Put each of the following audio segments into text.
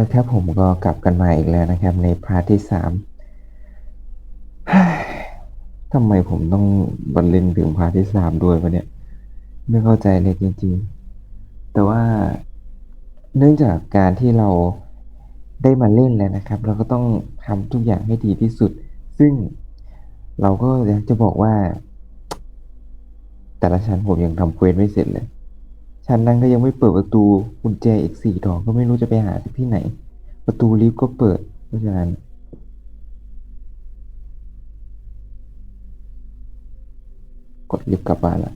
และครับผมก็กลับกันมาอีกแล้วนะครับ ในพาร์ทที่สามทำไมผมต้องบรรเลงถึงพาร์ทที่สามด้วยวะเนี่ย ไม่เข้าใจเลยจริงๆ แต่ว่าเนื่องจากการที่เราได้มาเล่นแล้วนะครับ เราก็ต้องทำทุกอย่างให้ดีที่สุด ซึ่งเราก็อยากจะบอกว่า แต่ละชั้นผมยังทำเควสไม่เสร็จเลย ชั้นนั้นก็ยังไม่เปิดประตูกุญแจอีกสี่ดอกก็ไม่รู้จะไปหาที่ไหน ประตูลิฟต์ก็เปิด เพราะฉะนั้นกดลิฟต์กลับบ้านละ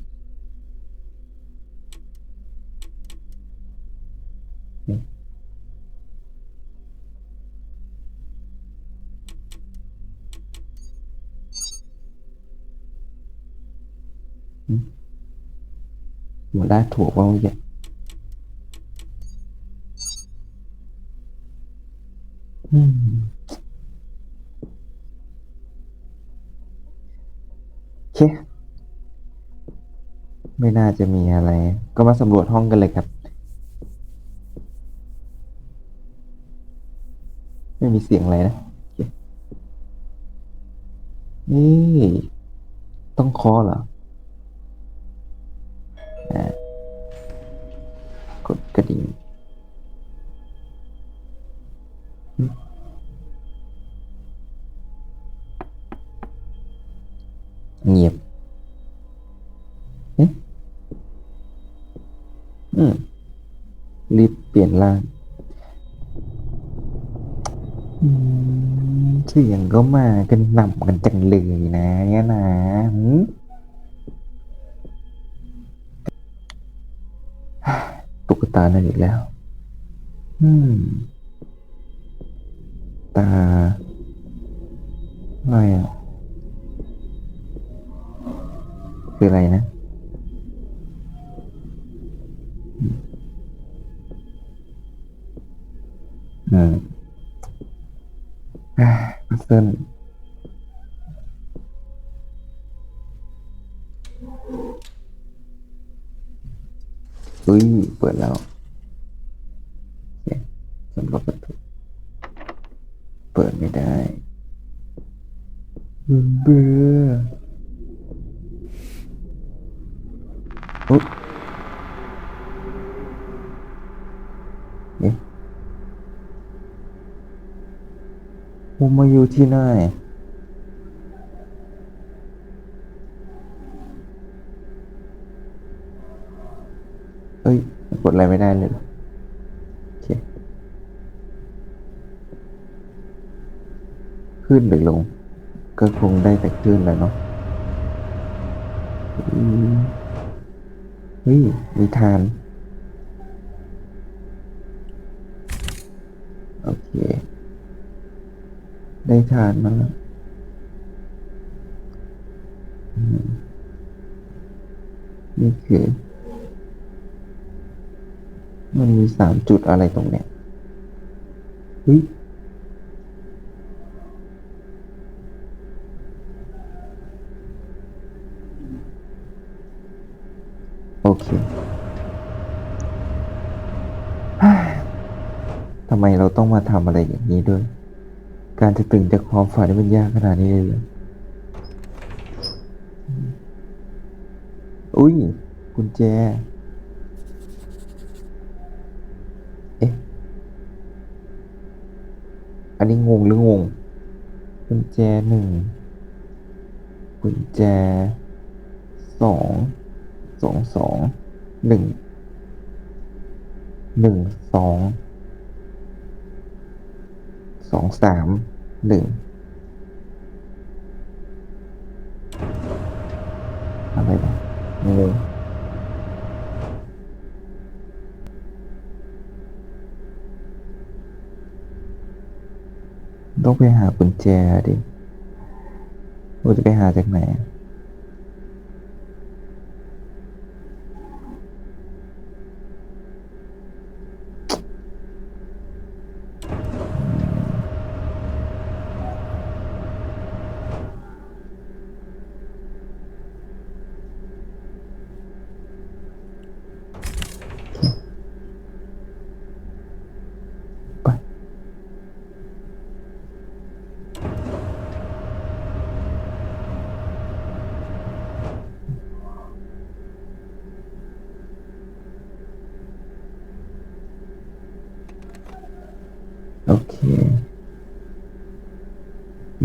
อืม หัวได้ถูกว่าเมื่อกี้อืมเคไม่น่าจะมีอะไร ก็มาสำรวจห้องกันเลยครับ ไม่มีเสียงอะไรนะเคนี่ ต้องคอเหรอ เปลี่ยนร่างอืมเสียงก็มากันหน่ำกันจังเลยนะเนี่ยนะหืมตุ๊กตานั่นอีกแล้วอืมตาอะไรอะคืออะไรนะ อืมอ่าเซิลอุ้ยเปิดแล้วโอเคสำหรวจประตูเปิดไม่ได้เบื่อยเอ๊ะผมมา อยู่ที่ไหนเอ้ย กดอะไรไม่ได้เลยเหรอโอเคขึ้นหรือลง ก็คงได้แต่ขึ้นแหล้วเนาะเฮ้ย มีทาน โอเค ได้ทานมาแล้วนี่คือ มันมีสามจุดอะไรตรงเนี้ยเฮ้ยโอเคทำไมเราต้องมาทำอะไรอย่างนี้ด้วย การจะตื่นจากความฝันนี่มันยากขนาดนี้เลยเหรออุ้ยกุญแจ เอ๊ะ อันนี้งงหรืองง กุญแจหนึ่ง กุญแจสอง สองสอง หนึ่ง หนึ่งสอง สองสามหนึ่งอะไรนะไม่ต้องไปหากุญแจดิว่าจะไปหาจากไหน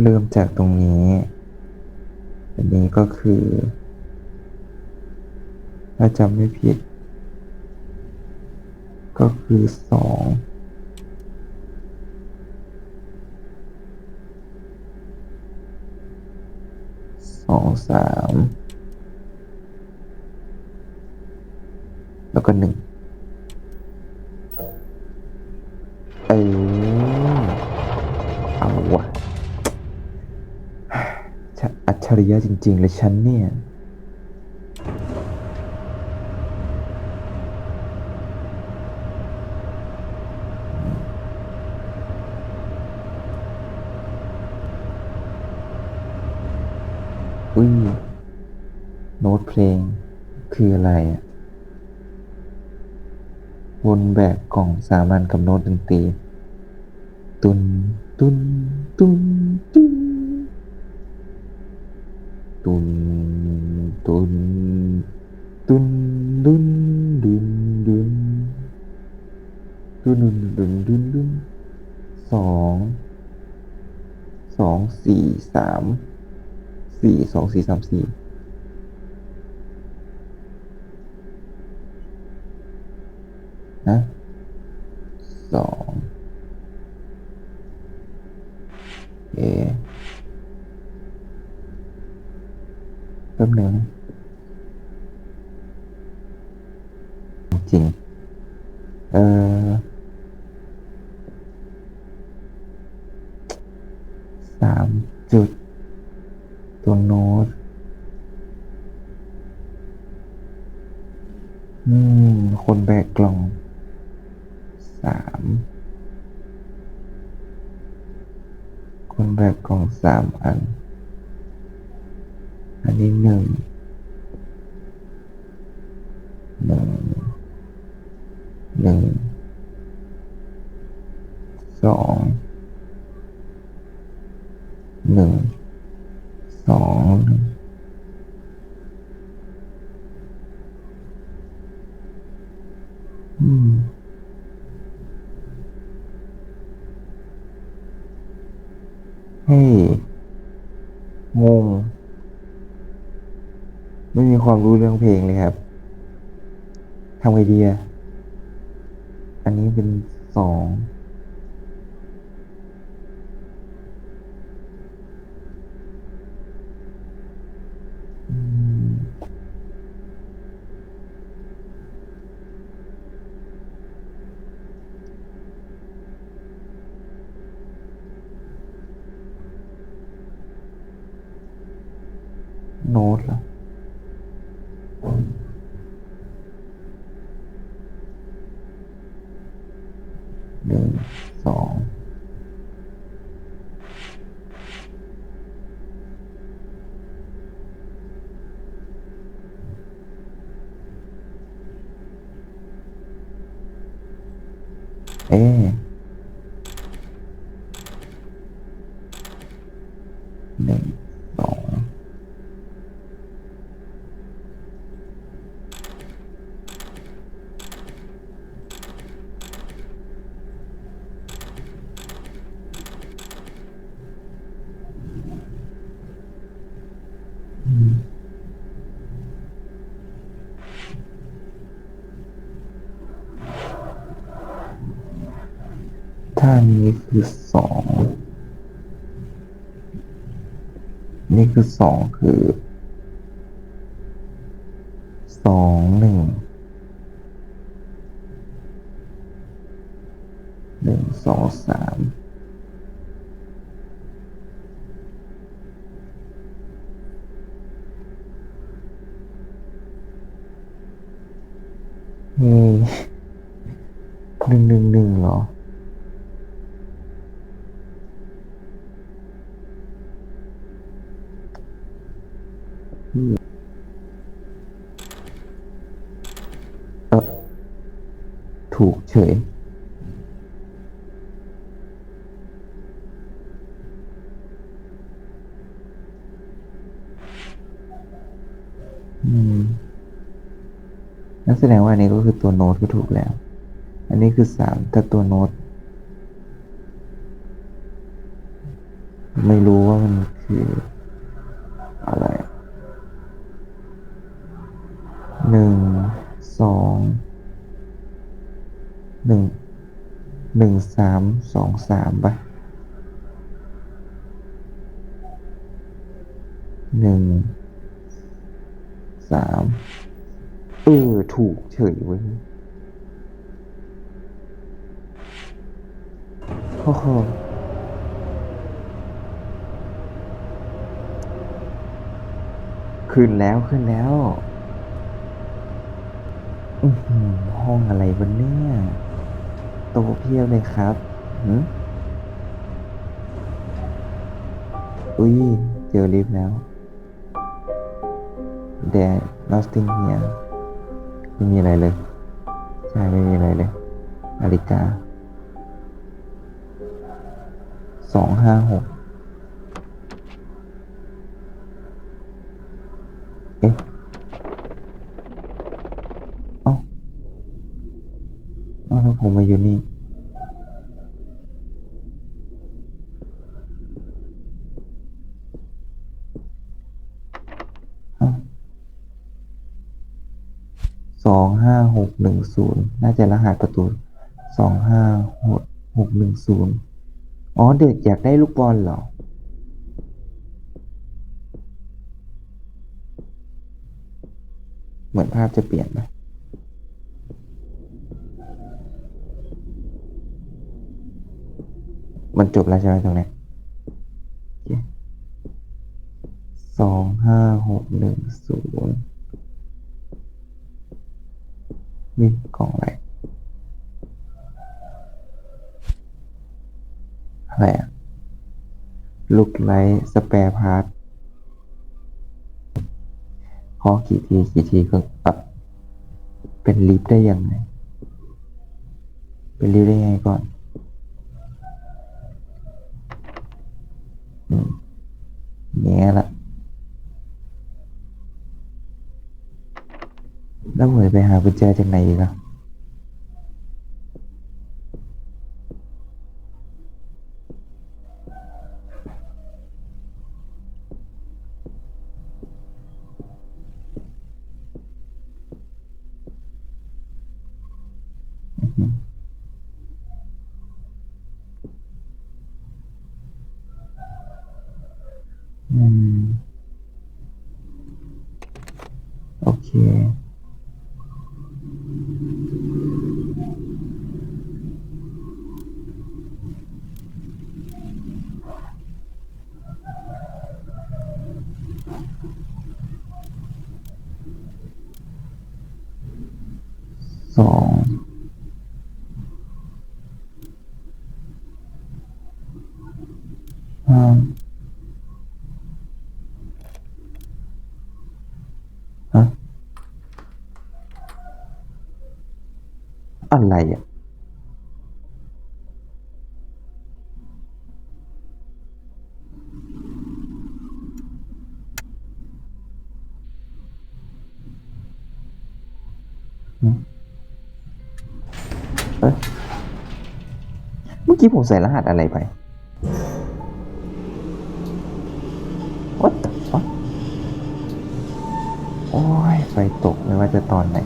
เริ่มจากตรงนี้ อันนี้ก็คือ ถ้าจำไม่ผิด ก็คือสองสองสามแล้วก็หนึ่ง ริยะจริง ๆ เลยฉันเนี่ยอุ้ยโน้ตเพลงคืออะไรอะวนแบกกล่องสามัญกับโน้ตดนตรีตุนตุนตุนตุน สี่สามสี่สองสี่สามสี่นะสองเอแป๊บหนึงนะจริง เออ สามจุด ตัวโน้ตอืม คนแบกกล่องสามคนแบกกล่องสามอัน อันนี้หนึ่งหนึ่งหนึ่งสอง หนึ่งสองอืมให้งงไม่มีความรู้เรื่องเพลงเลยครับทำไงดีอะอันนี้เป็นสองอืมโน้ตเหรอ หนึ่ง สอง เอ๊ะหนึ่ง สอง อืม ถ้านี้คือสอง นี่คือสองคือ สองหนึ่ง หนึ่งสองสาม เฮ้ยหนึ่งหนึ่งหนึ่งเหรอ เออถูกเฉย อืมนั่นแสดงว่าอันนี้ก็คือตัวโน้ตก็ถูกแล้ว อันนี้คือสามถ้าตัวโน้ต ไม่รู้ว่ามันคืออะไร หนึ่ง สอง หนึ่ง หนึ่ง สามสองสามปะหนึ่งสามเออ ถูกเฉยเว้ยโอ้โหขึ้นแล้วขึ้นแล้วอือหือห้องอะไรวะเนี่ย โตเพียบเลยครับหืมอุ้ย เจอลิฟต์แล้ว There nothing here ไม่มีอะไรเลย ใช่ ไม่มีอะไรเลยนาฬิกาสองห้าหก เอ๊ะ เอ้าเอยู่นี่ สองห้าหกหนึ่งศูนย์น่าจะรหัสประตูสองห้าหกหกหนึ่งศูนย์อ๋อ เด็กอยากได้ลูกบอลเหรอเหมือนภาพจะเปลี่ยนไป มันจบแล้วใช่ไหมตรงนี้สองห้าหกหนึ่งศูนย์มีกล่องอะไรอะไรอะลูกไลท์สเปร์พาร์ทขอกี่ทีกี่ทีก็อับเป็นลิฟต์ได้ยังไง เป็นลิฟต์ได้ยังไงก่อน อืม แย่ละแล้วผมจะไปหากุญแจจากไหนอีกอะอือหืออืม โอเค สองห้าฮะ อะไรอะอืมเอ้ยเมื่อกี้ผมใส่รหัสอะไรไป What the fuck โอ้ยไฟตกไม่ว่าจะตอนไหน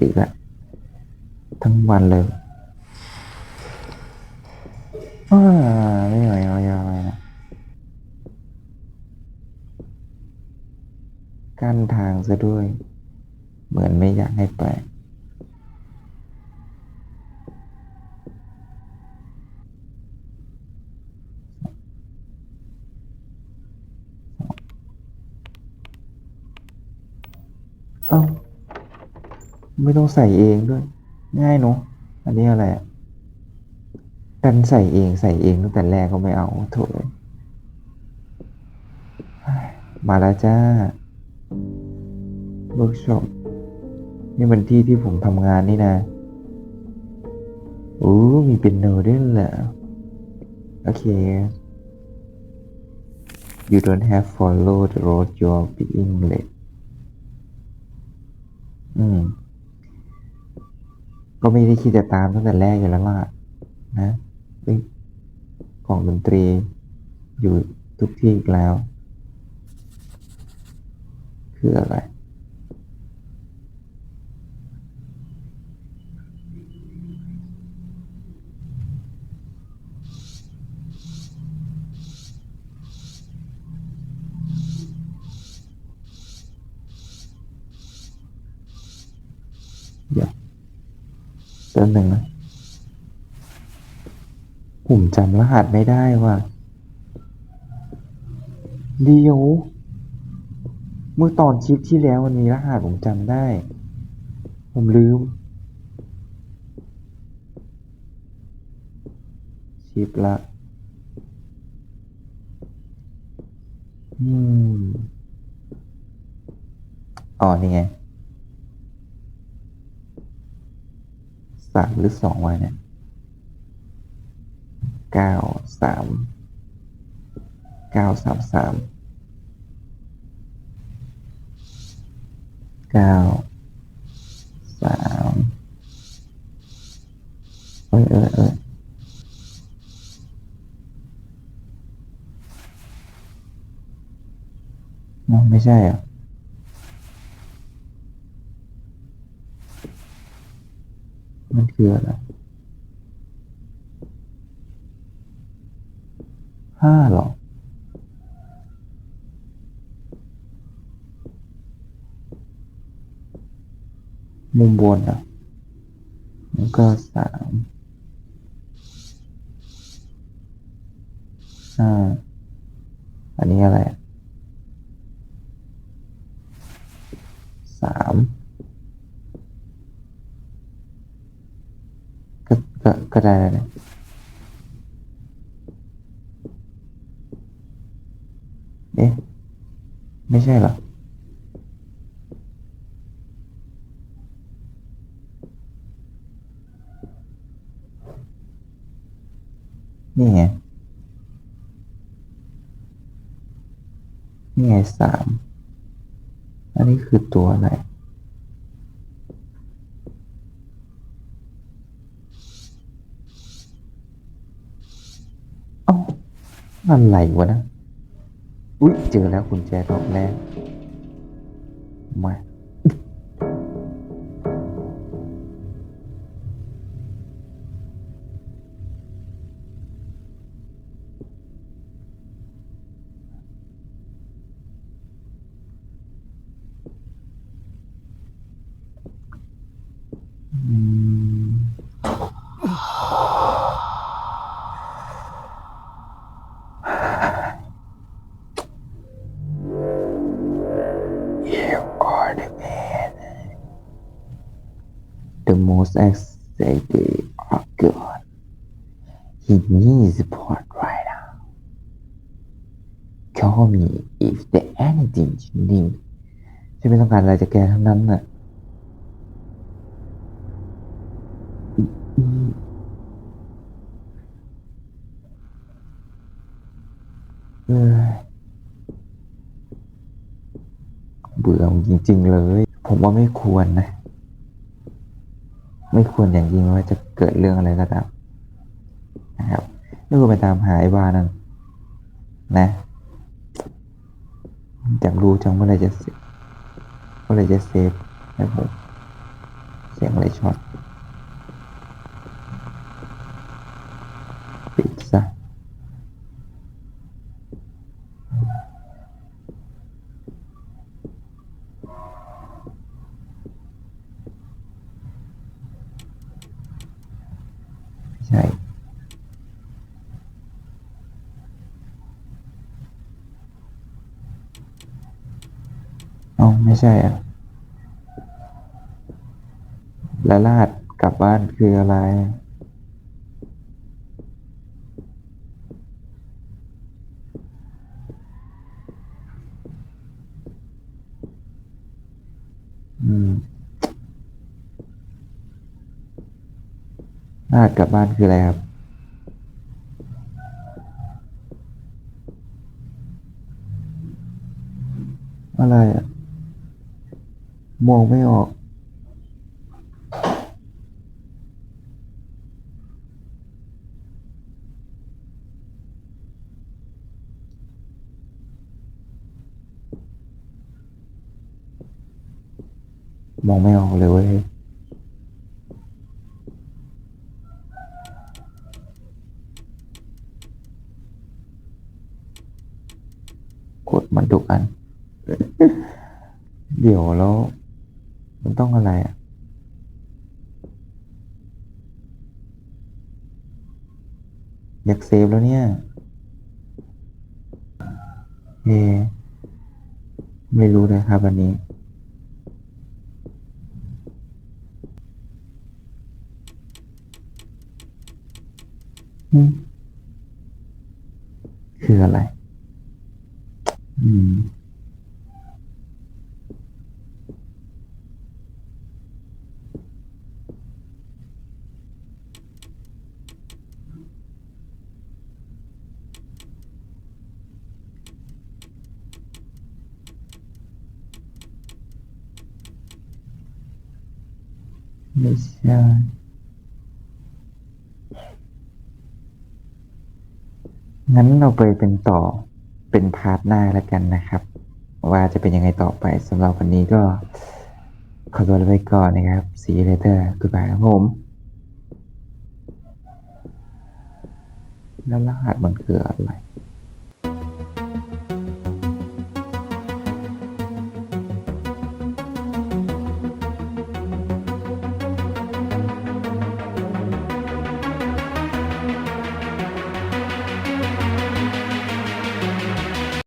ติแล้วทั้งวันเลยว่าไม่ไหวไม่ไหวนะกั้นทางซะด้วย เหมือนไม่อยากให้ไป เอ้า ไม่ต้องใส่เองด้วย ง่ายเนอะอันนี้อะไรอะดันใส่เองใส่เองตั้งแต่แรกก็ไม่เอาโถยมาแล้วจ้าเวิร์กช็อปนี่มันที่ที่ผมทำงานนี่นะโอ้มีเป็นโนด้วยเหรอโอเค you don't have follow the road you're being led อืม ก็ไม่ได้คิดจะตามตั้งแต่แรกอยู่แล้วล่ะนะเอ้ยกล่องดนตรีอยู่ทุกที่อีกแล้ว คืออะไรเดี๋ยว แป๊บหนึ่งนะผมจำรหัสไม่ได้ว่ะเดียว เมื่อตอนคลิปที่แล้วมันมีรหัสผมจำได้ ผมลืมคลิปละอืมอ๋อนี่ไง สามหรือสองวันเนี่ยเก้าสามเก้าสามสามเก้าสามเอ้ยเอ้ยเอ้ยอ๋อไม่ใช่อะ มัน คืออะไรห้าหรอมุมบนอะแล้วก็สามห้าอันนี้อะไรสาม ก็ก็ได้แล้วเนี่ยเอ๊ะไม่ใช่เหรอนี่ไง นี่ไงสาม อันนี้คือตัวอะไร เอ้า อะไรวะนะ อุ๊ยเจอแล้วกุญแจดอกแรกมา most excited of God. He needs support right now. Call me if there anything you need. ฉันไม่ต้องการอะไรจากแกทั้งนั้นน่ะเบื่อจริงๆเลย ผมว่าไม่ควรนะ ไม่ควรอย่างยิ่งว่าจะเกิดเรื่องอะไรก็ตามนะครับไม่ควรไปตามหาไอ้บ้านั่นนะอยากรู้จังเมื่อไรจะเมื่อไรจะเซฟให้ผมเสียงอะไรช็อตปิดซะไม่ใช่ เอาไม่ ใช่อะแล้วรหัสกลับบ้านคืออะไร อืมรหัสกลับบ้านคืออะไรครับ อะไรอะ มองไม่ออก มองไม่ออกเลยเว้ยกดมันทุกอัน เดี๋ยวแล้ว มันต้องอะไรอะอยากเซฟแล้วเนี่ยเอไม่รู้เลยครับวันนี้คืออะไร อืม ไม่ใช่งั้นเราไปเป็นต่อเป็นพาร์ทหน้าแล้วกันนะครับ ว่าจะเป็นยังไงต่อไปสำหรับวันนี้ก็ขอตัวลาไปก่อนนะครับ See you later goodbye ครับผมแล้วรหัสมันคืออะไร